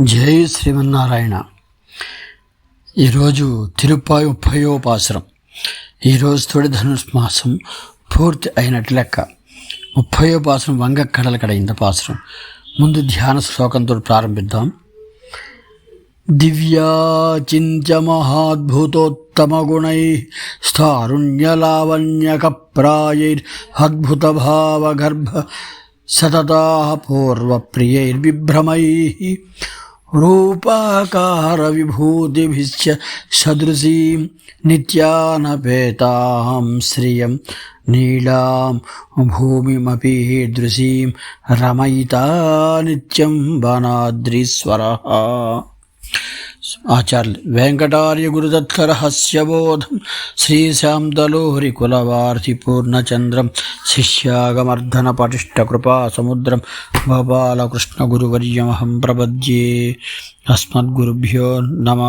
జై శ్రీమన్నారాయణ. ఈరోజు తిరుపాయి ముప్పయోపాసరం ఈరోజు తొడి ధనుర్మాసం పూర్తి అయినట్టు లెక్క. ముప్పయోపాసరం వంగ కడల కడైంది పాసురం. ముందు ధ్యాన శ్లోకంతో ప్రారంభిద్దాం. దివ్యాచింత్య మహాద్భుతోత్తమగుణై స్థారుణ్యలావణ్యకప్రాయైర్ద్భుతభావగర్భ సతతా పూర్వప్రియైర్విభ్రమై रूपाकारविभूतिभिश्च सदृशीं नित्यानपेतां श्रियं नीलां भूमिमपि दृशीं रमयिता नित्यं वनाद्रीश्वरः ఆచార్యులు. వెంకటార్య గురుదత్త రహస్యబోధం. శ్రీశాంతలోహరి కులవార్తి పూర్ణచంద్రం. శిష్యాగమర్ధన పటిష్ట కృపా సముద్రం. గోపాలకృష్ణ గురువర్యమహం ప్రపద్యే. అస్మద్గురుభ్యో నమ.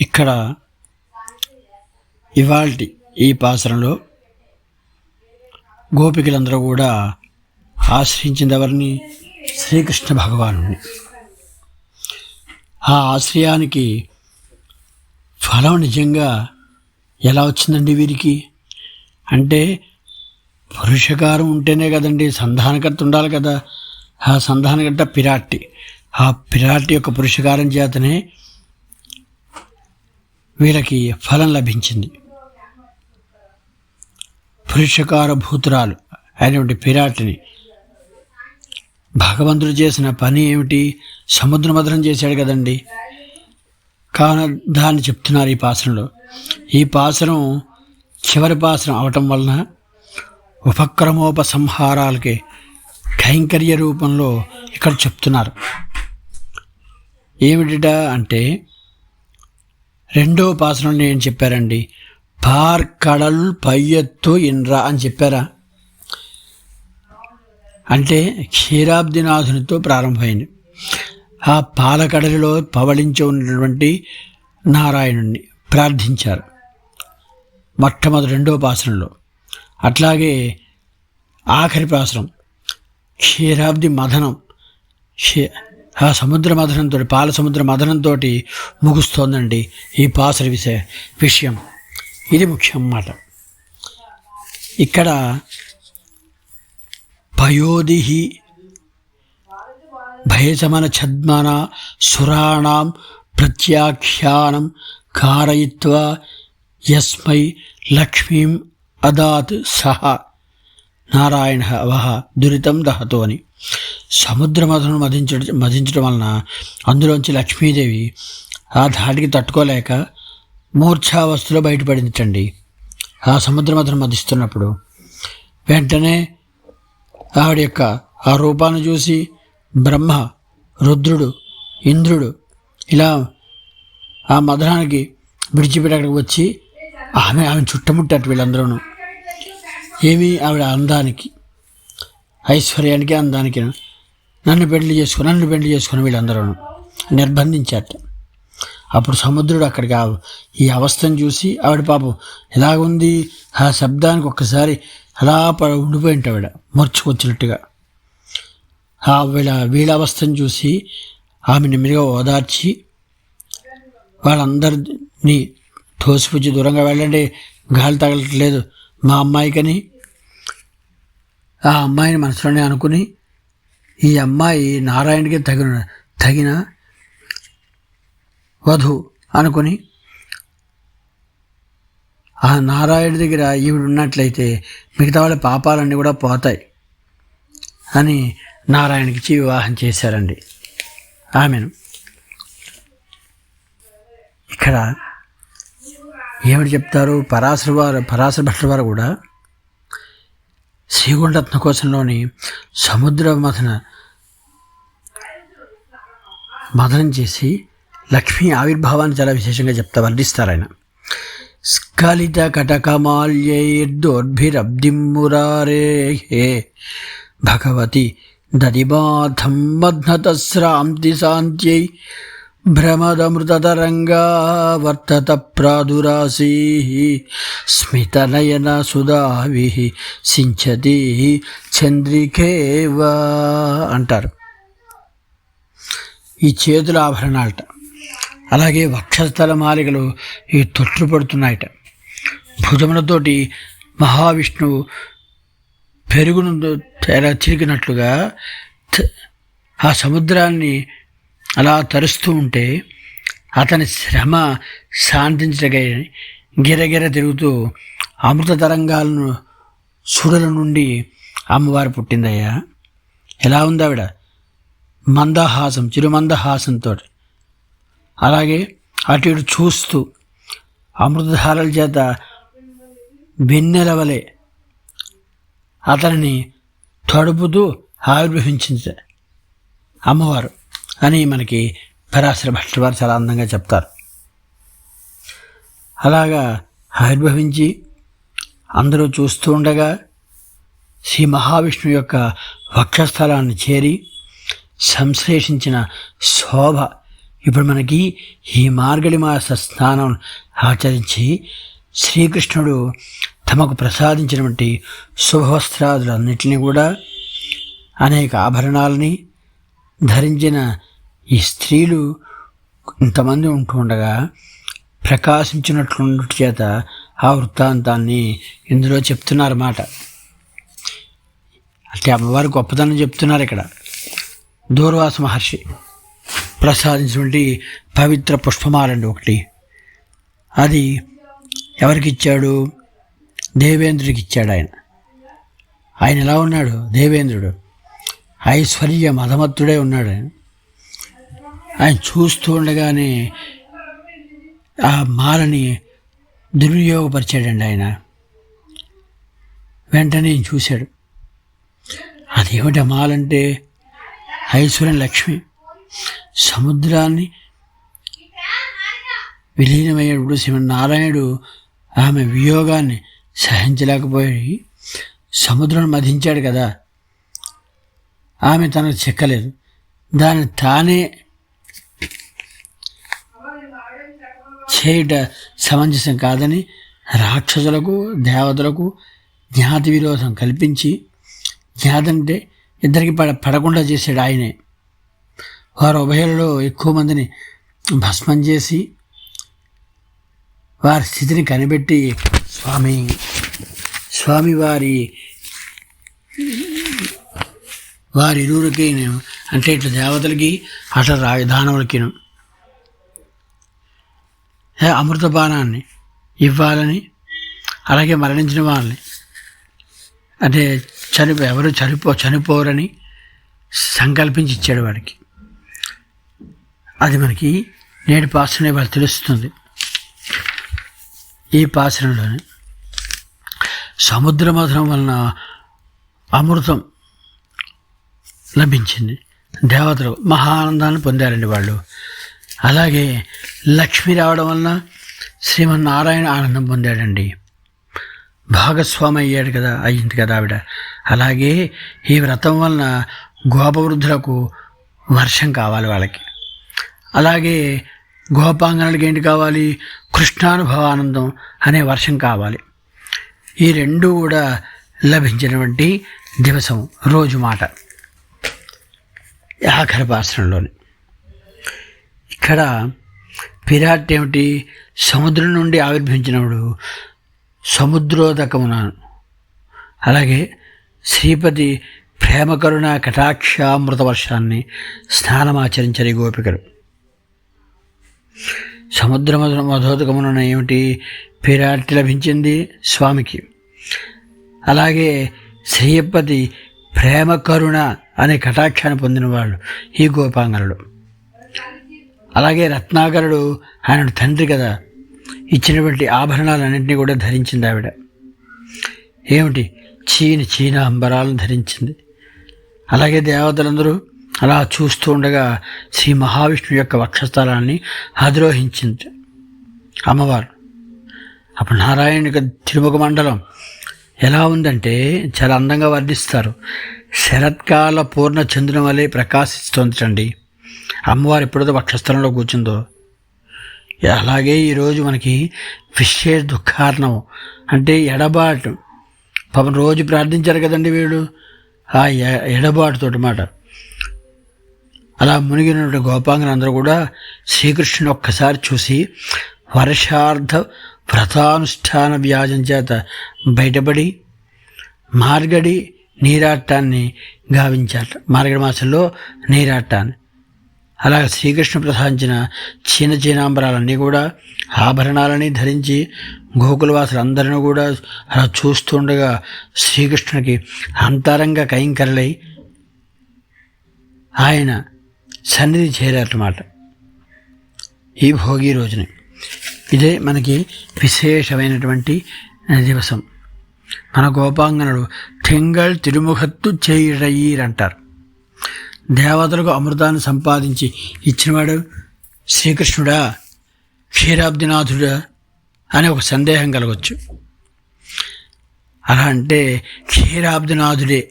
ఇక్కడ ఇవాల్టి ఈ పాసరంలో గోపికలందరూ కూడా ఆశ్రయించింది ఎవరిని శ్రీకృష్ణ భగవాను ఆ ఆశ్రయానికి ఫలం నిజంగా ఎలా వచ్చిందండి వీరికి? అంటే పురుషకారం ఉంటేనే కదండి సంధానకర్త ఉండాలి కదా. ఆ సంధానకర్త పిరాటి ఆ పిరాటి యొక్క పురుషకారం చేతనే వీళ్ళకి ఫలం లభించింది. పురుషకార భూతురాలు అయినటువంటి పిరాటిని భగవంతుడు చేసిన పని ఏమిటి? సముద్రమధనం చేశాడు కదండి. కావున దాన్ని చెప్తున్నారు ఈ పాసరంలో ఈ పాసనం చివరి పాసనం అవటం వలన ఉపక్రమోపసంహారాలకి కైంకర్య రూపంలో ఇక్కడ చెప్తున్నారు. ఏమిటిట అంటే రెండో పాసనంలో నేను చెప్పారండి. పార్కడల్ పయ్యత్తు ఇన్రా అని చెప్పారా? అంటే క్షీరాబ్దినాథునితో ప్రారంభమైంది. ఆ పాలకడలిలో పవళించి ఉన్నటువంటి నారాయణుణ్ణి ప్రార్థించారు. మొట్టమొదటి రెండో పాసనంలో. అట్లాగే ఆఖరి పాసనం క్షీరాబ్ది మథనం. క్షీ ఆ సముద్ర మథనంతో పాల సముద్ర మథనంతో ముగుస్తోందండి ఈ పాసర విషయ విషయం. ఇది ముఖ్యం అన్నమాట ఇక్కడ భయోధి భయజమన ఛద్మన సురాణం ప్రత్యాఖ్యానం కారయిత్వా యస్మై లక్ష్మీం అదాత్ సహ. నారాయణ వహ దురితం దహతో అని సముద్ర మధును మధించడం మధించడం వలన అందులోంచి లక్ష్మీదేవి ఆ ధాటికి తట్టుకోలేక మూర్ఛావస్థలో బయటపడించండి ఆ సముద్ర మధును మధిస్తున్నప్పుడు వెంటనే ఆవిడ యొక్క ఆ రూపాన్ని చూసి బ్రహ్మ రుద్రుడు ఇంద్రుడు ఇలా ఆ మధురానికి విడిచిపెట్టి అక్కడికి వచ్చి ఆమె ఆమె చుట్టముట్టట్టు వీళ్ళందరూ ఏమి ఆవిడ అందానికి ఐశ్వర్యానికి అందానికి నన్ను పెళ్ళి చేసుకుని నన్ను పెళ్ళి చేసుకుని వీళ్ళందరూ నిర్బంధించారు అప్పుడు సముద్రుడు అక్కడికి ఈ అవస్థను చూసి ఆవిడ పాపం ఎలాగుంది? ఆ శబ్దానికి ఒక్కసారి అలా ప ఉండిపోయింట ఆవిడ మర్చుకొచ్చినట్టుగా. ఆ వీళ్ళ చూసి ఆమె నెమ్మదిగా ఓదార్చి వాళ్ళందరినీ తోసిపుచ్చి దూరంగా వెళ్ళండి గాలి తగలట్లేదు మా అమ్మాయికని. ఆ అమ్మాయిని మనసులోనే అనుకుని ఈ అమ్మాయి నారాయణకి తగిన తగిన వధు అనుకుని ఆ నారాయణ దగ్గర ఈవిడ ఉన్నట్లయితే మిగతా వాళ్ళ పాపాలన్నీ కూడా పోతాయి. అని నారాయణకి వివాహం చేశారండి. ఆమెను. ఇక్కడ ఏమిటి చెప్తారు? పరాశర వారు పరాశర భట్ల వారు కూడా శ్రీగుండరత్న కోశంలోని సముద్ర మథన మథనం చేసి లక్ష్మీ ఆవిర్భావాన్ని చాలా విశేషంగా చెప్తా వర్ణిస్తారు ఆయన. స్ఖలితకటకమాల్యైర్దోర్భిరబ్ధిం మురారే భగవతి దదిబాధం మధ్నతస్రాంతి శాంత్యై భ్రమదమృతతరంగా వర్తత ప్రాదురాసీ స్మితనయన సుధావి సించతి చంద్రికేవ అంటారు. ఈ చేతుల ఆభరణాలట. అలాగే వక్షస్థల మాలికలు ఈ తొట్లు పడుతున్నాయట. భుజములతోటి మహావిష్ణువు పెరుగును తెర ఆ సముద్రాన్ని అలా తరుస్తూ ఉంటే అతని శ్రమ శాంతించగై గిరగిర తిరుగుతూ అమృత తరంగాలను సుడుల నుండి అమ్మవారు పుట్టిందయ్యా. ఎలా ఉంది ఆవిడ మందహాసం చిరుమందహాసంతో అలాగే అటు ఇటు చూస్తూ అమృతధారల చేత వెన్నెలవలే అతనిని తడుపుతూ ఆవిర్భవించింది అమ్మవారు అని మనకి పరాశర భట్ల వారు చాలా అందంగా చెప్తారు. అలాగా ఆవిర్భవించి అందరూ చూస్తూ ఉండగా శ్రీ మహావిష్ణువు యొక్క వక్షస్థలాన్ని చేరి సంశ్లేషించిన శోభ ఇప్పుడు మనకి ఈ మార్గళి మాస స్నానం ఆచరించి శ్రీకృష్ణుడు తమకు ప్రసాదించినటువంటి శుభవస్త్రాదులన్నింటినీ కూడా అనేక ఆభరణాలని ధరించిన ఈ స్త్రీలు ఇంతమంది ఉంటూ ఉండగా ప్రకాశించినట్లు చేత ఆ వృత్తాంతాన్ని ఇందులో చెప్తున్నారన్నమాట. అంటే అమ్మవారి గొప్పతనం చెప్తున్నారు ఇక్కడ. దూర్వాస మహర్షి. ప్రసాదించినటువంటి పవిత్ర పుష్పమాలండి ఒకటి. అది ఎవరికి ఇచ్చాడు దేవేంద్రుడికి ఇచ్చాడు ఆయన ఆయన ఎలా ఉన్నాడు? దేవేంద్రుడు. ఐశ్వర్య మధమత్తుడే ఉన్నాడు ఆయన ఆయన చూస్తూ ఉండగానే ఆ మాలని దుర్వినియోగపరిచాడండి ఆయన. వెంటనే చూశాడు. అదేమిటి ఆ మాలంటే? ఐశ్వర్యం లక్ష్మి. సముద్రాన్ని విలీనమయ్యేటప్పుడు శ్రీమన్నారాయణుడు ఆమె వియోగాన్ని సహించలేకపోయి సముద్రం మధించాడు కదా. ఆమె తనకు చెక్కలేదు. దాన్ని తానే చేయట సమంజసం కాదని రాక్షసులకు దేవతలకు జ్ఞాతి విరోధం కల్పించి జ్ఞాతి అంటే ఇద్దరికి పడ పడకుండా చేశాడు ఆయనే. వారు ఉభయలలో ఎక్కువ మందిని భస్మం చేసి వారి స్థితిని కనిపెట్టి స్వామి స్వామి వారి వారి ఇరువురికి అంటే ఇట్లా దేవతలకి అట్లా రాజధానములకిను. అమృత బాణాన్ని ఇవ్వాలని అలాగే మరణించిన వాళ్ళని అంటే చనిపో ఎవరు చనిపో చనిపోరని సంకల్పించి ఇచ్చాడు వాడికి. అది మనకి నేటి పాసనే వాళ్ళు తెలుస్తుంది. ఈ పాసనలోనే సముద్ర మధురం వలన అమృతం లభించింది. దేవతలు మహా ఆనందాన్ని పొందారండి వాళ్ళు. అలాగే లక్ష్మి రావడం వలన శ్రీమన్నారాయణ ఆనందం పొందాడండి. భాగస్వామి అయ్యాడు కదా అయ్యింది కదా ఆవిడ. అలాగే ఈ వ్రతం వలన గోపవృద్ధులకు వర్షం కావాలి వాళ్ళకి. అలాగే గోపాంగనలకి ఏంటి కావాలి? కృష్ణానుభవానందం అనే వర్షం కావాలి. ఈ రెండు కూడా లభించినటువంటి దివసం రోజు మాట. ఆఖరి పాసనంలోని ఇక్కడ పిరాట్ ఏమిటి? సముద్రం నుండి ఆవిర్భించినప్పుడు సముద్రోదకమునాను అలాగే శ్రీపతి ప్రేమ కరుణ కటాక్షామృత వర్షాన్ని స్నానమాచరించని గోపికలు. సముద్ర మధోదకమున ఏమిటి? పిరాటి లభించింది స్వామికి. అలాగే శ్రీయపతి ప్రేమ కరుణ అనే కటాక్షాన్ని పొందిన వాళ్ళు ఈ గోపాంగనుడు. అలాగే రత్నాకరుడు ఆయన తండ్రి కదా ఇచ్చినటువంటి ఆభరణాలన్నింటినీ కూడా ధరించింది ఆవిడ. ఏమిటి? చీని చీన అంబరాలను ధరించింది. అలాగే దేవతలందరూ అలా చూస్తూ ఉండగా శ్రీ మహావిష్ణువు యొక్క వక్షస్థలాన్ని అధిరోహించింది అమ్మవారు. అప్పుడు నారాయణ తిరుముఖ మండలం ఎలా ఉందంటే చాలా అందంగా వర్ణిస్తారు. శరత్కాల పూర్ణ చంద్రుని వలె ప్రకాశిస్తోందండి అమ్మవారు ఎప్పుడైతే వక్షస్థలంలో కూర్చుందో అలాగే ఈరోజు మనకి విశేష దుఃఖారణం అంటే ఎడబాటు. పాపం రోజు ప్రార్థించారు కదండి వీడు ఆ ఎ- ఎడబాటుతోటి మాట. అలా మునిగినటువంటి గోపాంగులందరూ కూడా శ్రీకృష్ణుని ఒక్కసారి చూసి వర్షార్థ వ్రతానుష్ఠాన వ్యాజం చేత బయటపడి మార్గడి నీరాటాన్ని గావించారు మార్గడి మాసంలో నీరాటాన్ని అలా శ్రీకృష్ణ ప్రసాదించిన చీన చీనాంబరాలన్నీ కూడా ఆభరణాలని ధరించి గోకులవాసులందరినీ కూడా అలా చూస్తుండగా శ్రీకృష్ణునికి అంతరంగ కైంకరలై ఆయన సన్నిధి చేరారన్నమాట. ఈ భోగి రోజున. ఇదే మనకి విశేషమైనటువంటి దివసం. మన గోపాంగనుడు తింగళ్ తిరుముఖత్తు చేయిరయ్యీర్ అంటారు దేవతలకు అమృతాన్ని సంపాదించి ఇచ్చినవాడు శ్రీకృష్ణుడా క్షీరాబ్దినాథుడా అని ఒక సందేహం కలగచ్చు. అలా అంటే క్షీరాబ్దినాథుడే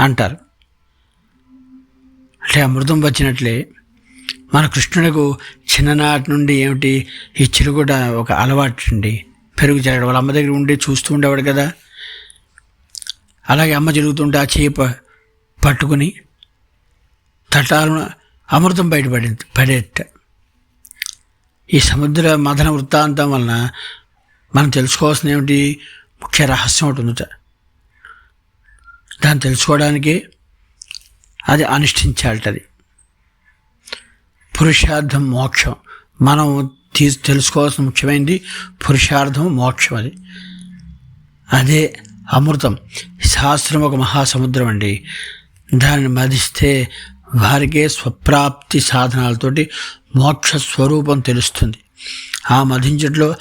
అంటారు. అంటే అమృతం వచ్చినట్లే. మన కృష్ణుడికు చిన్ననాటి నుండి ఏమిటి ఈ చిలుగుట ఒక అలవాటు అండి. పెరుగు చల్లడం వాళ్ళ అమ్మ దగ్గర ఉండి చూస్తూ ఉండేవాడు కదా. అలాగే అమ్మ జరుగుతుంటే ఆ చేప పట్టుకుని తటాలను అమృతం బయటపడింది పడేట. ఈ సముద్ర మదన వృత్తాంతం వలన మనం తెలుసుకోవాల్సిన ఏమిటి? ముఖ్య రహస్యం ఒకటి ఉందట. దాన్ని తెలుసుకోవడానికి అది అనుష్ఠించాలటది. పురుషార్థం మోక్షం. మనం తీ తెలుసుకోవాల్సిన ముఖ్యమైనది పురుషార్థం మోక్షం అది. అదే అమృతం. శాస్త్రం ఒక మహాసముద్రం అండి. దానిని మధిస్తే వారికే స్వప్రాప్తి సాధనాలతోటి మోక్ష స్వరూపం తెలుస్తుంది. ఆ మధించట్లో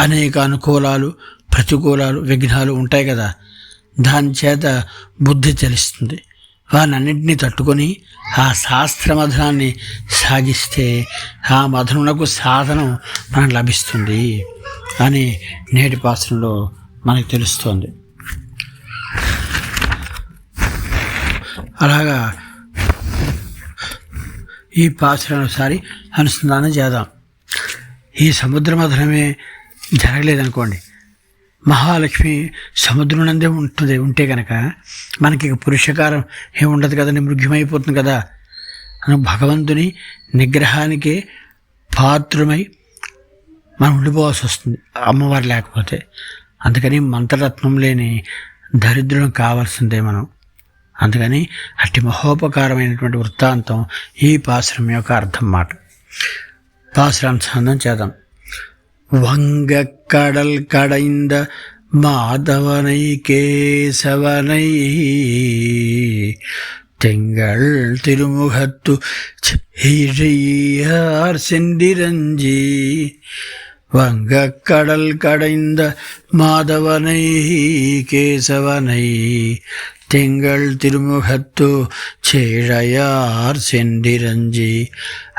అనేక అనుకూలాలు ప్రతికూలాలు విఘ్నాలు ఉంటాయి కదా. దాని చేత బుద్ధి తెలుస్తుంది. వానన్నింటినీ తట్టుకొని ఆ శాస్త్ర మధనాన్ని సాగిస్తే ఆ మధునకు సాధనం మనకు లభిస్తుంది అని నేటి పాత్రలో మనకు తెలుస్తోంది. అలాగా ఈ పాత్రను ఒకసారి అనుసంధానం చేద్దాం. ఈ సముద్ర మధనమే జరగలేదనుకోండి. మహాలక్ష్మి సముద్రునందే ఉంటుంది. ఉంటే కనుక మనకి పురుషకారం ఏమి ఉండదు కదండి మృగ్యమైపోతుంది కదా. భగవంతుని నిగ్రహానికే పాత్రమై మనం ఉండిపోవాల్సి వస్తుంది. అమ్మవారు లేకపోతే. అందుకని మంత్రరత్నం లేని దరిద్రం కావాల్సిందే మనం. అందుకని అట్టి మహోపకారమైనటువంటి వృత్తాంతం ఈ పాశ్రం యొక్క అర్థం మాట. పాశ్రాంశాంతం చేద్దాం. வங்கக் கடல் கடைந்த மாதவனை கேசவனை. திங்கள் திருமுகத்து செய்யார் சென்றிரஞ்சி. வங்கக்கடல் கடைந்த மாதவனை கேசவனை. திங்கள் திருமுகத்து சேழையார் சென்றிரஞ்சி.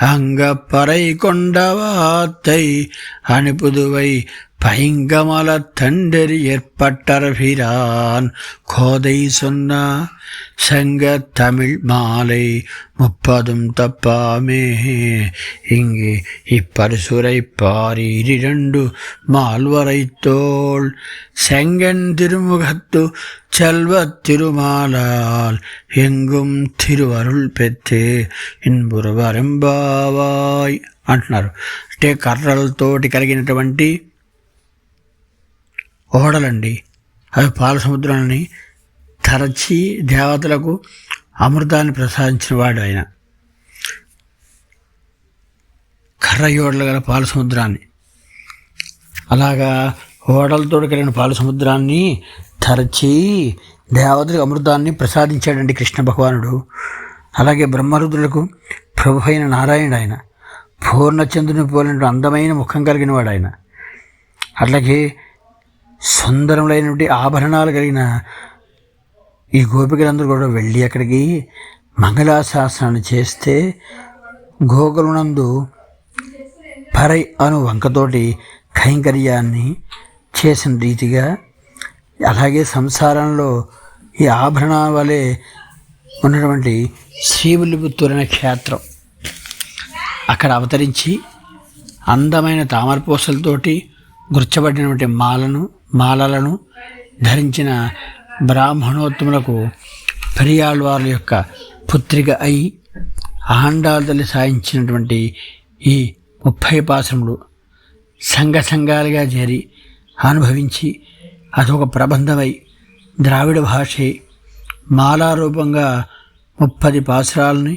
அங்கப்பறை கொண்டவாத்தை அனுப்புதுவை பைங்கமல தண்டறி ஏற்பட்டரபிரான் கோதை சொன்னா சங்க தமிழ் மாலை முப்பதும் தப்பாமே இங்கே இப்பரிசுரை பாரிரண்டு மால்வரை தோள் செங்கன் திருமுகத்து செல்வத் திருமாலால் எங்கும் తిరువరుల్ పెత్తే ఇన్బురవరెంబావాయ్ అంటున్నారు అంటే కర్రలతోటి కలిగినటువంటి ఓడలండి. అవి పాల సముద్రాన్ని తరచి దేవతలకు అమృతాన్ని ప్రసాదించినవాడు ఆయన. కర్ర ఓడలు గల పాల సముద్రాన్ని. అలాగా ఓడలతో కలిగిన పాల సముద్రాన్ని తరచి దేవతలకు అమృతాన్ని ప్రసాదించాడండి కృష్ణ భగవానుడు. అలాగే బ్రహ్మరుద్రులకు ప్రభు అయిన నారాయణుడు ఆయన. పూర్ణచంద్రుని పోలిన అందమైన ముఖం కలిగిన వాడు ఆయన. అట్లాగే సుందరములైనటువంటి ఆభరణాలు కలిగిన ఈ గోపికలందరూ కూడా వెళ్ళి అక్కడికి మంగళాశాసనాన్ని చేస్తే గోకులనందు పరై అను వంకతోటి కైంకర్యాన్ని చేసిన రీతిగా అలాగే సంసారంలో ఈ ఆభరణ వలె ఉన్నటువంటి శ్రీవిల్లిపుత్తూరు అనే క్షేత్రం అక్కడ అవతరించి అందమైన తామరపూసలతోటి గుర్చబడినటువంటి మాలను మాలలను ధరించిన బ్రాహ్మణోత్తములకు పెరియాళ్వార్ల యొక్క పుత్రిక అయి ఆండాల తల్లి సాధించినటువంటి ఈ ముప్పై పాసములు సంఘ సంఘాలుగా చేరి అనుభవించి అదొక ప్రబంధమై ద్రావిడ భాషే మాలారూపంగా ముప్పది పాసురాలని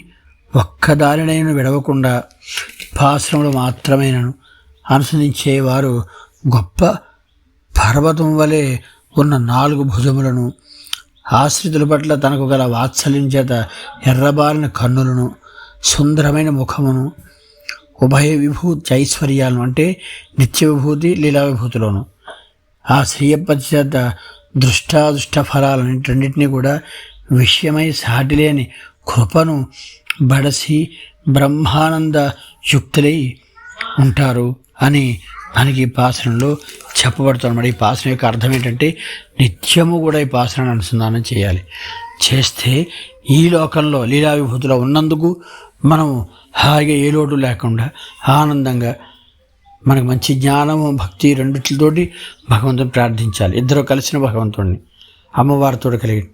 ఒక్కదానినైన విడవకుండా పాశ్రములు మాత్రమేనను అనుసరించేవారు గొప్ప పర్వతం వలె ఉన్న నాలుగు భుజములను ఆశ్రితుల పట్ల తనకు గల వాత్సల్యం చేత ఎర్రబారిన కన్నులను సుందరమైన ముఖమును ఉభయ విభూతి ఐశ్వర్యాలను అంటే నిత్య విభూతి లీలా విభూతిలోను. ఆ శ్రీయప్ప చేత దృష్టాదృష్ట ఫలాలన్నింటినీ కూడా విషయమై సాటిలేని కృపను బడసి బ్రహ్మానంద యుక్తులై ఉంటారు అని మనకి ఈ పాసనలో చెప్పబడుతున్నమాట ఈ పాసన యొక్క అర్థం ఏంటంటే నిత్యము కూడా ఈ పాసనను అనుసంధానం చేయాలి. చేస్తే ఈ లోకంలో లీలా విభూతిలో ఉన్నందుకు మనం హాయిగా ఏ లోటు లేకుండా ఆనందంగా మనకు మంచి జ్ఞానము భక్తి రెండిట్లతోటి భగవంతుని ప్రార్థించాలి. ఇద్దరు కలిసిన భగవంతుడిని అమ్మవారితో కలిగి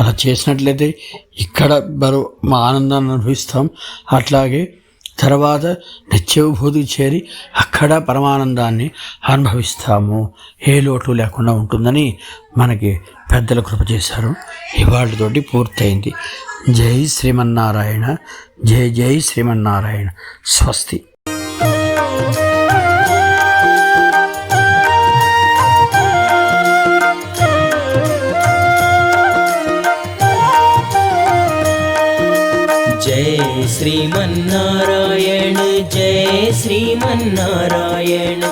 అలా చేసినట్లయితే ఇక్కడ బరు మా ఆనందాన్ని అనుభవిస్తాం. అట్లాగే తర్వాత నిత్యవభూతి చేరి అక్కడ పరమానందాన్ని అనుభవిస్తాము. ఏ లోటు లేకుండా ఉంటుందని మనకి పెద్దలు కృప చేశారు. ఇవాళతోటి పూర్తయింది. జై శ్రీమన్నారాయణ జై జై శ్రీమన్నారాయణ. స్వస్తి. జై శ్రీమన్నా శ్రీమన్నారాయణ.